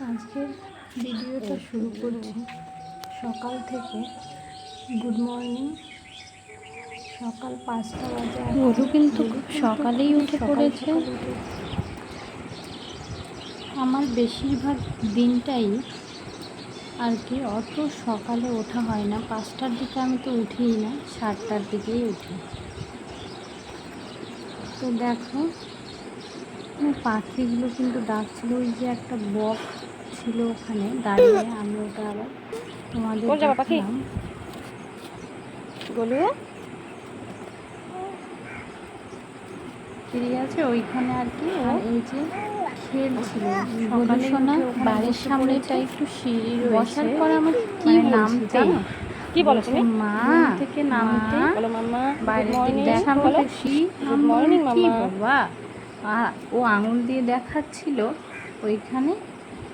আজকের ভিডিওটা শুরু করছি সকাল থেকে গুড মর্নিং। সকাল পাঁচটা বাজে গরু কিন্তু খুব সকালেই উঠে পড়েছে। আমার বেশিরভাগ দিনটাই আর কি অত সকালে ওঠা হয় না। পাঁচটার দিকে আমি তো উঠিই না সাতটার দিকেই উঠি। তো দেখো পাখিগুলো কিন্তু ডাকছিল ওই যে একটা বক ছিল ওখানে দাঁড়িয়ে আমি ওটা আবার তোমাদের পাখি? গলু ফিরে আছে ওইখানে আর কি এই যে খেলছিল। সকালে সোনা বাড়ির সামনেটা একটু সিঁড়ি বসার পর আমার কি মানে নামতে। জানো? কি বলো তুমি? মা থেকে নামতে। মা, বলো গুড মর্নিং দেখা দেখি Good মামা। বাবা ও আঙুল দিয়ে দেখাচ্ছিল ওইখানে।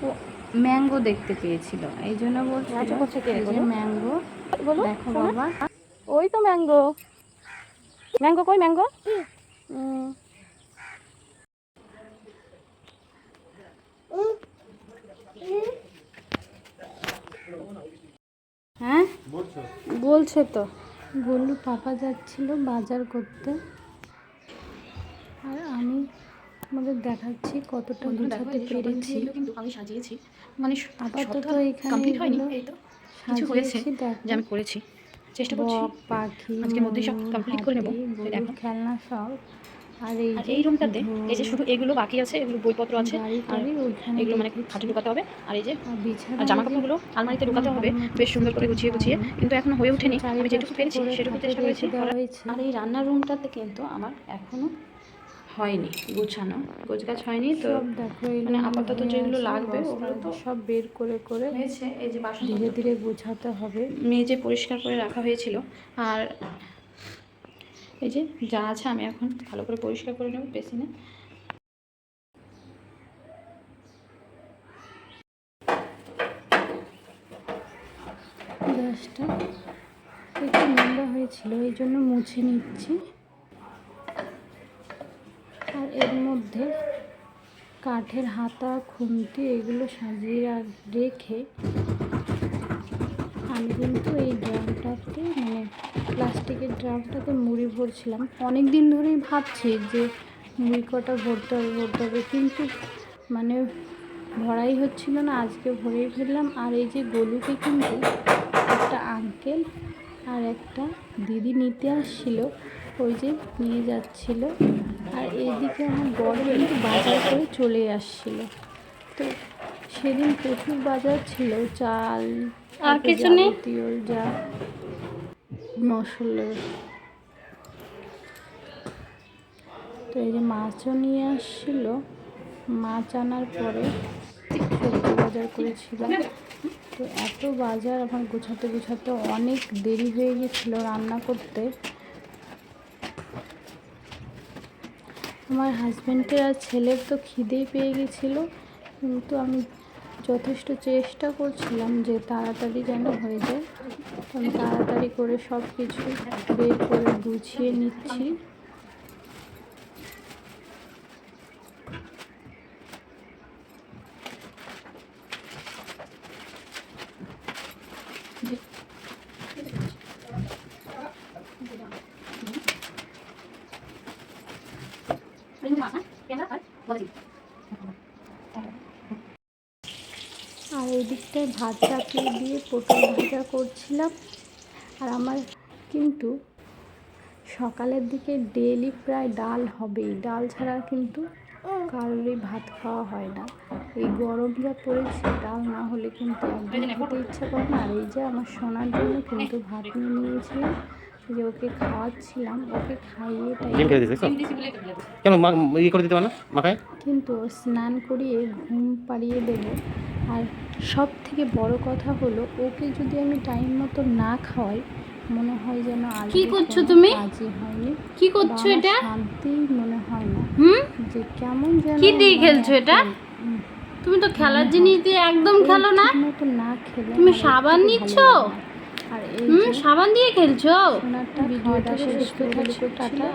ও ম্যাঙ্গো দেখতে পেয়েছিল। এই জন্য বলছিল আচ্ছা। ম্যাঙ্গো। বলো দেখো বাবা। ওই তো ম্যাঙ্গো। ম্যাঙ্গো কই ম্যাঙ্গো? হ্যাঁ? বলছে? তো। গলু পাপা যাচ্ছিল বাজার করতে। আর আমি তোমাদের দেখাচ্ছি কতটা গুছাতে পেরেছি। কিন্তু আমি সাজিয়েছি। মানে আপাতত এখানে কমপ্লিট হয়নি এই তো। কিছু হয়েছে যে আমি করেছি। চেষ্টা করছি। পাখি আজকের মধ্যেই সব complete করে নেব। দেখো। খেলনা সব। আর এই এই রুমটাতে এই যে শুধু এগুলো বাকি আছে এগুলো বইপত্র আছে আর এগুলো মানে। খাটে ঢুকাতে হবে। আর এই যে আর জামা কাপড়গুলো আলমারিতে ঢুকাতে হবে। বেশ সুন্দর করে গুছিয়ে গুছিয়ে। কিন্তু এখনও হয়ে ওঠেনি। আমি যেটুকু পেরেছি সেটুকু চেষ্টা করেছি। হয়েছে আর এই রান্নার রুমটাতে কিন্তু আমার এখনও হয়নি গোছানো। গোছগাছ হয়নি তো মানে আপাতত যেগুলো লাগবে ওগুলো তো সব বের করে করে হয়েছে এই যে বাসন ধীরে ধীরে গোছাতে হবে। মেজে পরিষ্কার করে রাখা হয়েছিল। আর এই যে যা আছে আমি এখন ভালো করে পরিষ্কার করে নেব বেসিনে। গ্যাসটা একটু নোংরা হয়েছিল এই জন্য মুছে নিচ্ছি আর এর মধ্যে কাঠের হাতা, খুন্তি এগুলো সাজিয়ে রেখে আমি কিন্তু এই ড্রামটাতে মানে প্লাস্টিকের ড্রামটাতে মুড়ি ভরছিলাম। অনেক দিন ধরেই ভাবছি যে মুড়ি কটা ভরতে হবে ভরতে হবে, কিন্তু মানে ভরাই হচ্ছিল না, আজকে ভরেই ফেললাম। আর এই যে গলুকে কিন্তু একটা আঙ্কেল আর একটা দিদি নিতে আসছিল। ওই যে নিয়ে যাচ্ছিল। আর এইদিকে আমার বড় কিন্তু বাজার করে চলে আসছিল। তো সেদিন প্রচুর বাজার ছিল চাল আর কিছু নেই? যা মশলা। তো এই যে মাছও নিয়ে আসছিল। মাছ আনার পরে সবজি বাজার করেছিলাম। তো এত বাজার আমার গোছাতে গোছাতে অনেক দেরি হয়ে গেছিল রান্না করতে। আমার হাজব্যান্ডের আর ছেলের তো খিদেই পেয়ে গেছিল, কিন্তু আমি যথেষ্ট চেষ্টা করছিলাম যে তাড়াতাড়ি যেন হয়ে যায়। আমি তাড়াতাড়ি করে সব কিছু বের করে গুছিয়ে নিচ্ছি। আর এই দিকটায় ভাত চাপিয়ে দিয়ে পটল ভাজা করছিলাম। আর আমার কিন্তু সকালের দিকে ডেলি প্রায় ডাল হবেই। ডাল ছাড়া কিন্তু কারোরই ভাত খাওয়া হয় না। এই গরম যা পড়েছে, ডাল না হলে কিন্তু একদম খেতে ইচ্ছা করে না। আর এই যে আমার সোনার জন্য কিন্তু ভাত নিয়ে নিয়েছিলাম। যে ওকে খাওয়াচ্ছিলাম ওকে খাইয়ে ডিম টাইয়ে খেতে দিয়েছিস কেন মা ইয়ে করে দিতে পারো মাখায়? কিন্তু স্নান করিয়ে ঘুম পাড়িয়ে দেব। আর সব থেকে বড় কথা হলো ওকে যদি আমি টাইম মতো না খাওয়াই মনে হয় যেন কি করছ তুমি? হয়নি। কি করছ এটা? শান্তিই মনে হয় না। হুম? যে কেমন যেন কি দিয়ে মানে খেলছো এটা? তুমি তো খেলার জিনিস দিয়ে একদম খেলো না। না খেলে তুমি সাবান নিচ্ছ? আর এই সাবান দিয়ে খেলছো? টাটা।